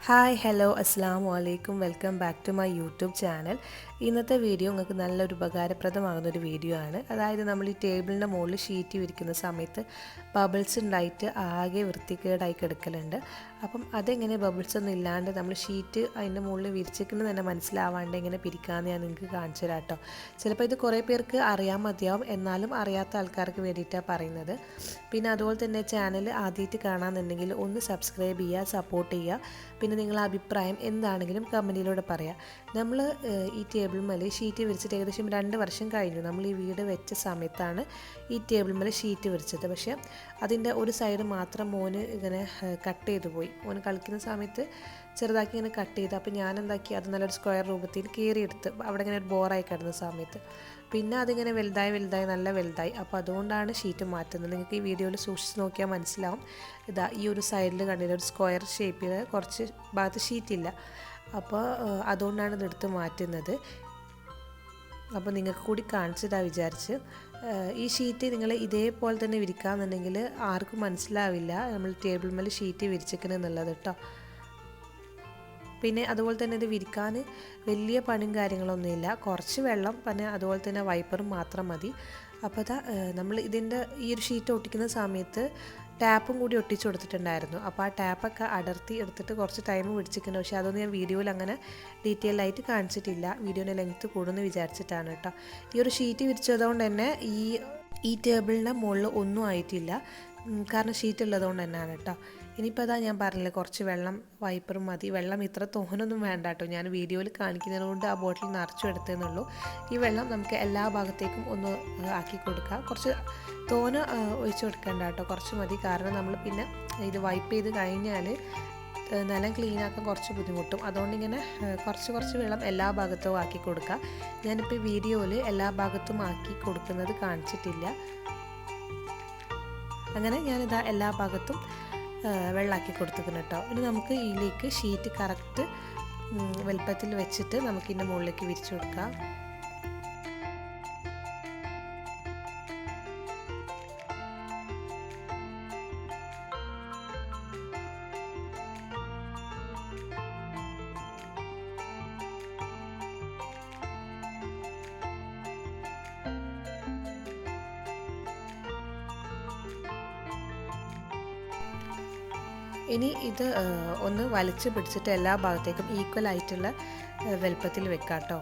Hi hello അസ്സാം വലൈക്കും welcome back to my YouTube channel ഇന്നത്തെ വീഡിയോ നിങ്ങൾക്ക് നല്ലൊരു ഉപകാരപ്രദമാകുന്ന ഒരു വീഡിയോ ആണ്. അതായത് നമ്മൾ ഈ ടേബിളിന്റെ മുകളിൽ ഷീറ്റ് വിരിക്കുന്ന സമയത്ത് ബബിൾസ് ഉണ്ടായിട്ട് ആകെ വൃത്തികേടായി കിടക്കലുണ്ട്. അപ്പം അതെങ്ങനെ ബബിൾസ് ഒന്നും ഇല്ലാണ്ട് നമ്മൾ ഷീറ്റ് അതിന്റെ മുകളിൽ വിരിച്ചിരിക്കുന്നത് തന്നെ മനസ്സിലാവാണ്ട് എങ്ങനെ പിരിക്കാമെന്ന് ഞാൻ നിങ്ങൾക്ക് കാണിച്ചു തരാം കേട്ടോ. ചിലപ്പോൾ ഇത് കുറേ പേർക്ക് അറിയാൻ മതിയാവും. എന്നാലും അറിയാത്ത ആൾക്കാർക്ക് വേണ്ടിയിട്ടാണ് പറയുന്നത്. പിന്നെ അതുപോലെ തന്നെ ചാനൽ ആദ്യമായിട്ട് കാണാമെന്നുണ്ടെങ്കിൽ ഒന്ന് സബ്സ്ക്രൈബ് ചെയ്യുക സപ്പോർട്ട് ചെയ്യുക. പിന്നെ നിങ്ങളുടെ അഭിപ്രായം എന്താണെങ്കിലും കമന്റിലൂടെ പറയാം. നമ്മൾ ഈ ടേബിൾ മേലെ ഷീറ്റ് വിരിച്ചിട്ട് ഏകദേശം രണ്ട് വർഷം കഴിഞ്ഞു. നമ്മൾ ഈ വീട് വെച്ച സമയത്താണ് ഈ ടേബിൾ മേലെ ഷീറ്റ് വിരിച്ചത്. പക്ഷേ അതിന്റെ ഒരു സൈഡ് മാത്രം മോന് ഇങ്ങനെ കട്ട് ചെയ്തു പോയി. മോന് കളിക്കുന്ന സമയത്ത് ചെറുതാക്കി ഇങ്ങനെ കട്ട് ചെയ്ത്. അപ്പോൾ ഞാൻ എന്താക്കി? അത് നല്ലൊരു സ്ക്വയർ രൂപത്തിൽ കീറിയെടുത്ത് അവിടെ ഇങ്ങനെ ഒരു ബോറായി കിടന്ന സമയത്ത്. പിന്നെ അതിങ്ങനെ വലുതായി വലുതായി നല്ല വലുതായി. അപ്പോൾ അതുകൊണ്ടാണ് ഷീറ്റ് മാറ്റുന്നത്. നിങ്ങൾക്ക് ഈ വീഡിയോയിൽ സൂക്ഷിച്ച് നോക്കിയാൽ മനസ്സിലാവും. ഇതാ ഈ ഒരു സൈഡിൽ കണ്ടില്ല ഒരു സ്ക്വയർ ഷേപ്പിൽ കുറച്ച് ഭാഗത്ത് ഷീറ്റില്ല അപ്പോൾ അതുകൊണ്ടാണ് ഇതെടുത്ത് മാറ്റുന്നത്. അപ്പോൾ നിങ്ങൾക്ക് കൂടി കാണിച്ചതാ വിചാരിച്ച് ഈ ഷീറ്റ് നിങ്ങൾ ഇതേപോലെ തന്നെ വിരിക്കാമെന്നുണ്ടെങ്കിൽ ആർക്കും മനസ്സിലാവില്ല നമ്മൾ ടേബിൾ മേൽ ഷീറ്റ് വിരിച്ചിരിക്കണമെന്നുള്ളത് കേട്ടോ പിന്നെ അതുപോലെ തന്നെ ഇത് വിരിക്കാൻ വലിയ പണിയും കാര്യങ്ങളൊന്നുമില്ല കുറച്ച് വെള്ളം പിന്നെ അതുപോലെ തന്നെ വൈപ്പറും മാത്രം മതി. അപ്പോൾ നമ്മൾ ഇതിന്റെ ഈ ഒരു ഷീറ്റ് ഒട്ടിക്കുന്ന സമയത്ത് ടാപ്പും കൂടി ഒട്ടിച്ചു കൊടുത്തിട്ടുണ്ടായിരുന്നു. അപ്പോൾ ആ ടാപ്പൊക്കെ അടർത്തി എടുത്തിട്ട് കുറച്ച് ടൈം പിടിച്ചിട്ടുണ്ട്. പക്ഷേ അതൊന്നും ഞാൻ വീഡിയോയിൽ അങ്ങനെ ഡീറ്റെയിൽ ആയിട്ട് കാണിച്ചിട്ടില്ല. വീഡിയോന്റെ ലെങ്ത്ത് കൂടുമെന്ന് വിചാരിച്ചിട്ടാണ് കേട്ടോ. ഈ ഒരു ഷീറ്റ് വിരിച്ചതുകൊണ്ട് തന്നെ ഈ ഈ ടേബിളിന്റെ മുകളിൽ ഒന്നും ആയിട്ടില്ല. കാരണം ഷീറ്റ് ഉള്ളതുകൊണ്ട് തന്നെയാണ് കേട്ടോ. ഇനിയിപ്പോൾ അതാ ഞാൻ പറഞ്ഞില്ലേ കുറച്ച് വെള്ളം വൈപ്പറും മതി. വെള്ളം ഇത്ര തോനൊന്നും വേണ്ട കേട്ടോ. ഞാൻ വീഡിയോയിൽ കാണിക്കുന്നതിന് കൊണ്ട് ആ ബോട്ടിൽ നിറച്ചു എടുത്തതെന്നുള്ളൂ. ഈ വെള്ളം നമുക്ക് എല്ലാ ഭാഗത്തേക്കും ഒന്ന് ആക്കി കൊടുക്കാം. കുറച്ച് തോന ഒഴിച്ചു കൊടുക്കേണ്ട കേട്ടോ. കുറച്ച് മതി. കാരണം നമ്മൾ പിന്നെ ഇത് വൈപ്പ് ചെയ്ത് കഴിഞ്ഞാൽ നിലം ക്ലീനാക്കാൻ കുറച്ച് ബുദ്ധിമുട്ടും. അതുകൊണ്ട് ഇങ്ങനെ കുറച്ച് കുറച്ച് വെള്ളം എല്ലാ ഭാഗത്തും ആക്കി കൊടുക്കുക ഞാനിപ്പോൾ വീഡിയോയിൽ എല്ലാ ഭാഗത്തും ആക്കി കൊടുക്കുന്നത് കാണിച്ചിട്ടില്ല. അങ്ങനെ ഞാനിതാ എല്ലാ ഭാഗത്തും വെള്ളമാക്കി കൊടുത്തിരിക്കണം കേട്ടോ ഇനി നമുക്ക് ഇതിലേക്ക് ഷീറ്റ് കറക്റ്റ് വലുപ്പത്തിൽ വെച്ചിട്ട് നമുക്ക് ഇതിന്റെ മുകളിലേക്ക് വിരിച്ചു കൊടുക്കാം. ഇനി ഇത് ഒന്ന് വലിച്ചു പിടിച്ചിട്ട് എല്ലാ ഭാഗത്തേക്കും ഈക്വൽ ആയിട്ടുള്ള വലുപ്പത്തിൽ വെക്കാം കേട്ടോ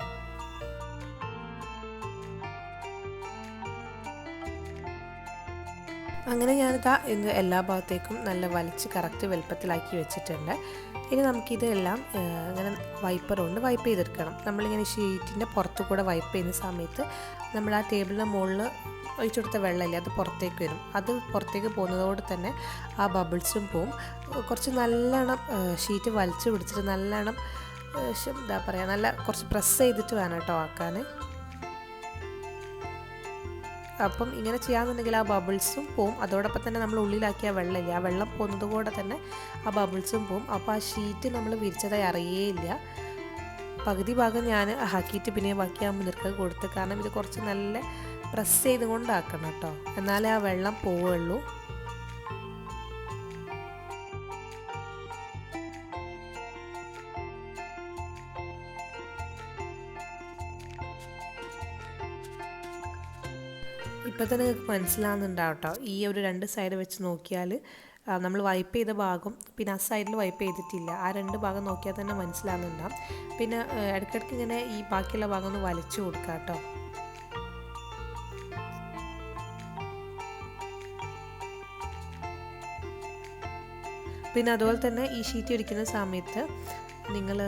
അങ്ങനെ ഞാനിതാ ഇന്ന് എല്ലാ ഭാഗത്തേക്കും നല്ല വലിച്ച് കറക്റ്റ് വലുപ്പത്തിലാക്കി വെച്ചിട്ടുണ്ട്. ഇനി നമുക്കിതെല്ലാം ഇങ്ങനെ വൈപ്പർ കൊണ്ട് വൈപ്പ് ചെയ്തെടുക്കണം. നമ്മളിങ്ങനെ ഷീറ്റിന്റെ പുറത്തു കൂടെ വൈപ്പ് ചെയ്യുന്ന സമയത്ത് നമ്മൾ ആ ടേബിളിന്റെ മുകളിൽ ഒഴിച്ചു കൊടുത്ത വെള്ളമില്ലേ അത് പുറത്തേക്ക് വരും. അത് പുറത്തേക്ക് പോകുന്നതോടെ തന്നെ ആ ബബിൾസും പോവും. കുറച്ച് നല്ലോണം ഷീറ്റ് വലിച്ചു പിടിച്ചിട്ട് നല്ലോണം എന്താ പറയുക നല്ല കുറച്ച് പ്രസ് ചെയ്തിട്ട് വേണം കേട്ടോ ആക്കാൻ. അപ്പം ഇങ്ങനെ ചെയ്യാമെന്നുണ്ടെങ്കിൽ ആ ബബിൾസും പോവും. അതോടൊപ്പം തന്നെ നമ്മൾ ഉള്ളിലാക്കിയ വെള്ളമില്ല ആ വെള്ളം പോകുന്നത് കൂടെ തന്നെ ആ ബബിൾസും പോവും. അപ്പോൾ ആ ഷീറ്റ് നമ്മൾ വിരിച്ചതായി അറിയേയില്ല. പകുതി ഭാഗം ഞാൻ ആക്കിയിട്ട് പിന്നെ ബാക്കിയാകുമ്പോൾ നിൽക്കുക കൊടുത്ത്. കാരണം ഇത് കുറച്ച് നല്ല പ്രസ് ചെയ്ത് കൊണ്ടാക്കണം കേട്ടോ എന്നാലേ ആ വെള്ളം പോവുള്ളൂ. ഇപ്പോൾ തന്നെ നിങ്ങൾക്ക് മനസ്സിലാകുന്നുണ്ടാവും കേട്ടോ ഈ ഒരു രണ്ട് സൈഡ് വെച്ച് നോക്കിയാൽ നമ്മൾ വൈപ്പ് ചെയ്ത ഭാഗം പിന്നെ ആ സൈഡിൽ വൈപ്പ് ചെയ്തിട്ടില്ല. ആ രണ്ട് ഭാഗം നോക്കിയാൽ തന്നെ മനസ്സിലാകുന്നുണ്ടാവും പിന്നെ ഇടയ്ക്കിടയ്ക്ക് ഇങ്ങനെ ഈ ബാക്കിയുള്ള ഭാഗം ഒന്ന് വലിച്ചു കൊടുക്കുക കേട്ടോ പിന്നെ അതുപോലെ തന്നെ ഈ ഷീറ്റ് ഇടിക്കുന്ന സമയത്ത് നിങ്ങൾ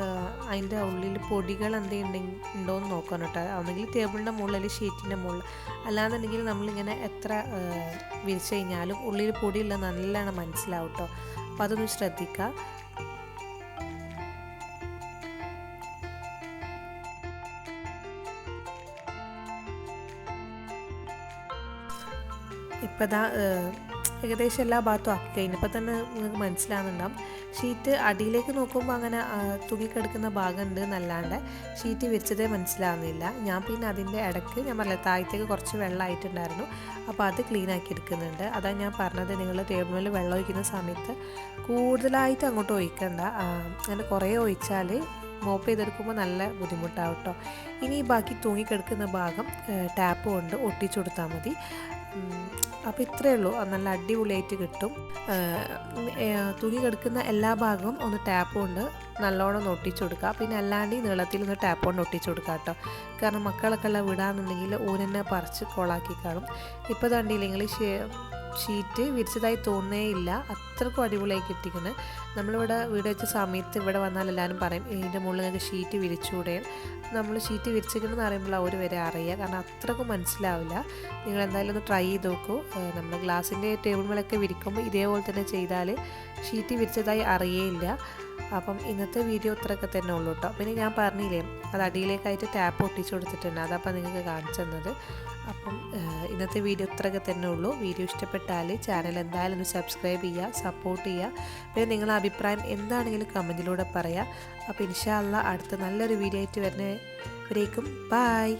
അതിന്റെ ഉള്ളിൽ പൊടികൾ എന്തെങ്കിലും ഉണ്ടോ എന്ന് നോക്കണം കേട്ടോ. ഒന്നെങ്കിൽ ടേബിളിന്റെ മുകളിൽ അല്ലെങ്കിൽ ഷീറ്റിന്റെ മുകളിൽ. അല്ലാന്നുണ്ടെങ്കിൽ നമ്മളിങ്ങനെ എത്ര വിരിച്ചു കഴിഞ്ഞാലും ഉള്ളിൽ പൊടിയില്ല നല്ലോണം മനസ്സിലാവും കേട്ടോ. അപ്പോൾ അതൊന്ന് ശ്രദ്ധിക്കുക ഇപ്പോൾ ഇതാ ഏകദേശം എല്ലാ ഭാഗത്തും ആക്കി കഴിഞ്ഞപ്പോൾ തന്നെ നിങ്ങൾക്ക് മനസ്സിലാകുന്നുണ്ടാവും ഷീറ്റ് അടിയിലേക്ക് നോക്കുമ്പോൾ അങ്ങനെ തൂങ്ങിക്കിടക്കുന്ന ഭാഗമുണ്ട് എന്നല്ലാണ്ട് ഷീറ്റ് വിരിച്ചതേ മനസ്സിലാവുന്നില്ല. ഞാൻ പിന്നെ അതിന്റെ ഇടയ്ക്ക് ഞാൻ പറഞ്ഞില്ല താഴത്തേക്ക് കുറച്ച് വെള്ളമായിട്ടുണ്ടായിരുന്നു അപ്പോൾ അത് ക്ലീൻ ആക്കി എടുക്കുന്നുണ്ട്. അതാണ് ഞാൻ പറഞ്ഞത് നിങ്ങൾ ടേബിൾ മേൽ വെള്ളം ഒഴിക്കുന്ന സമയത്ത് കൂടുതലായിട്ട് അങ്ങോട്ട് ഒഴിക്കണ്ട. അങ്ങനെ കുറേ ഒഴിച്ചാൽ മോപ്പ് ചെയ്തെടുക്കുമ്പോൾ നല്ല ബുദ്ധിമുട്ടാവും കേട്ടോ ഇനി ബാക്കി തൂങ്ങിക്കിടക്കുന്ന ഭാഗം ടാപ്പ് കൊണ്ട് ഒട്ടിച്ചു കൊടുത്താൽ മതി. അപ്പോൾ ഇത്രയേ ഉള്ളൂ. നല്ല അടിപൊളിയായിട്ട് കിട്ടും. തുണി കിടക്കുന്ന എല്ലാ ഭാഗവും ഒന്ന് ടാപ്പ് കൊണ്ട് നല്ലോണം ഒട്ടിച്ചു കൊടുക്കുക. പിന്നെ അല്ലാണ്ട് ഈ നീളത്തിൽ ഒന്ന് ടാപ്പ് കൊണ്ട് ഒട്ടിച്ചു കൊടുക്കുക കേട്ടോ. കാരണം മക്കളൊക്കെ എല്ലാം വിടാന്നുണ്ടെങ്കിൽ ഊരന്നെ പറിച്ച് കോളാക്കി കാണും. ഇപ്പോൾ തണ്ടിയില്ലെങ്കിൽ ഷീറ്റ് വിരിച്ചതായി തോന്നേ ഇല്ല. അത്രക്കും അടിപൊളിയായി കിട്ടിക്കുന്നത് നമ്മളിവിടെ വീട് വെച്ച സമയത്ത് ഇവിടെ വന്നാൽ എല്ലാവരും പറയും ഇതിന്റെ മുകളിൽ നിങ്ങൾക്ക് ഷീറ്റ് വിരിച്ചുകൂടെ നമ്മൾ ഷീറ്റ് വിരിച്ചിരിക്കണമെന്ന് പറയുമ്പോൾ അവർ വരെ അറിയുക. കാരണം അത്രക്കും മനസ്സിലാവില്ല. നിങ്ങൾ എന്തായാലും ഒന്ന് ട്രൈ ചെയ്ത് നോക്കൂ. നമ്മൾ ഗ്ലാസിന്റെ ടേബിൾ മേലൊക്കെ വിരിക്കുമ്പോൾ ഇതേപോലെ തന്നെ ചെയ്താൽ ഷീറ്റ് വിരിച്ചതായി അറിയേയില്ല. അപ്പം ഇന്നത്തെ വീഡിയോ ഇത്രയൊക്കെ തന്നെ ഉള്ളൂ കേട്ടോ. പിന്നെ ഞാൻ പറഞ്ഞില്ലേ അത് അടിയിലേക്കായിട്ട് ടാപ്പ് ഒട്ടിച്ചു കൊടുത്തിട്ടുണ്ട്. അതപ്പം നിങ്ങൾക്ക് കാണിച്ചു തന്നത്. അപ്പം ഇന്നത്തെ വീഡിയോ ഇത്രയൊക്കെ തന്നെ ഉള്ളൂ. വീഡിയോ ഇഷ്ടപ്പെട്ടാൽ ചാനൽ എന്തായാലും ഒന്ന് സബ്സ്ക്രൈബ് ചെയ്യുക സപ്പോർട്ട് ചെയ്യുക. പിന്നെ നിങ്ങളുടെ അഭിപ്രായം എന്താണെങ്കിലും കമന്റിലൂടെ പറയാം. അപ്പോൾ ഇൻഷാല്ല അടുത്ത നല്ലൊരു വീഡിയോ ആയിട്ട് വരുന്നവരേക്കും ബായ്